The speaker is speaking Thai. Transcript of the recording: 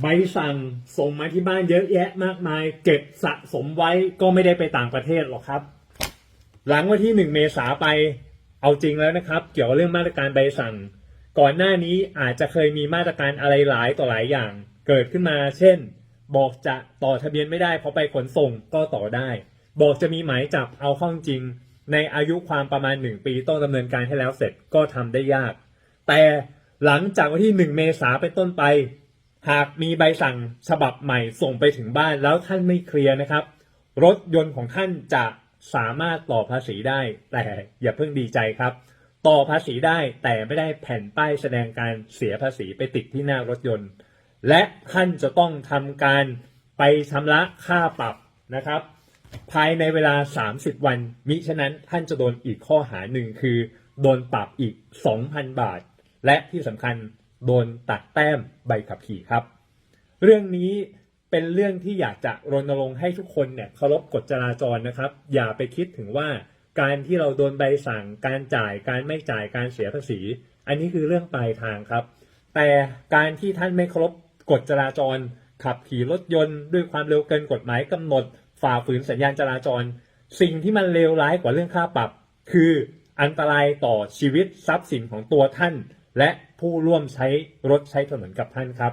ใบสั่งส่งมาที่บ้านเยอะแยะมากมาย เก็บสะสมไว้ก็ไม่ได้ไปต่างประเทศหรอกครับ หลังวันที่หนึ่งเมษาไปเอาจริงแล้วนะครับ เกี่ยวกับเรื่องมาตรการใบสั่ง ก่อนหน้านี้อาจจะเคยมีมาตรการอะไรหลายต่อหลายอย่าง เกิดขึ้นมา เช่น บอกจะต่อทะเบียนไม่ได้เพราะไปขนส่งก็ต่อได้ บอกจะมีหมายจับเอาข้าจริง ในอายุความประมาณหนึ่งปีต้องดำเนินการให้แล้วเสร็จก็ทำได้ยาก แต่หลังจากวันที่หนึ่งเมษาเป็นต้นไป หากมีใบสั่งฉบับใหม่ส่งไปถึงบ้านแล้วท่านไม่เคลียร์นะครับ รถยนต์ของท่านจะสามารถต่อภาษีได้ แต่อย่าเพิ่งดีใจครับ ต่อภาษีได้แต่ไม่ได้แผ่นป้ายแสดงการเสียภาษีไปติดที่หน้ารถยนต์ และท่านจะต้องทำการไปชำระค่าปรับนะครับ ภายในเวลา 30 วัน มิฉะนั้นท่านจะโดนอีกข้อหาหนึ่งคือ โดนปรับอีก 2,000 บาท และที่สำคัญ โดนตัดแต้มใบขับขี่ครับ เรื่องนี้เป็นเรื่องที่อยากจะรณรงค์ให้ทุกคนเนี่ยเคารพกฎจราจรนะครับ อย่าไปคิดถึงว่าการที่เราโดนใบสั่ง การจ่าย การไม่จ่าย การเสียภาษี อันนี้คือเรื่องปลายทางครับ แต่การที่ท่านไม่เคารพกฎจราจร ขับขี่รถยนต์ ด้วยความเร็วเกินกฎหมายกำหนด ฝ่าฝืนสัญญาณจราจร สิ่งที่มันเลวร้ายกว่าเรื่องค่าปรับ คืออันตรายต่อชีวิตทรัพย์สินของตัวท่าน และผู้ร่วมใช้รถใช้ถนนกับท่านครับ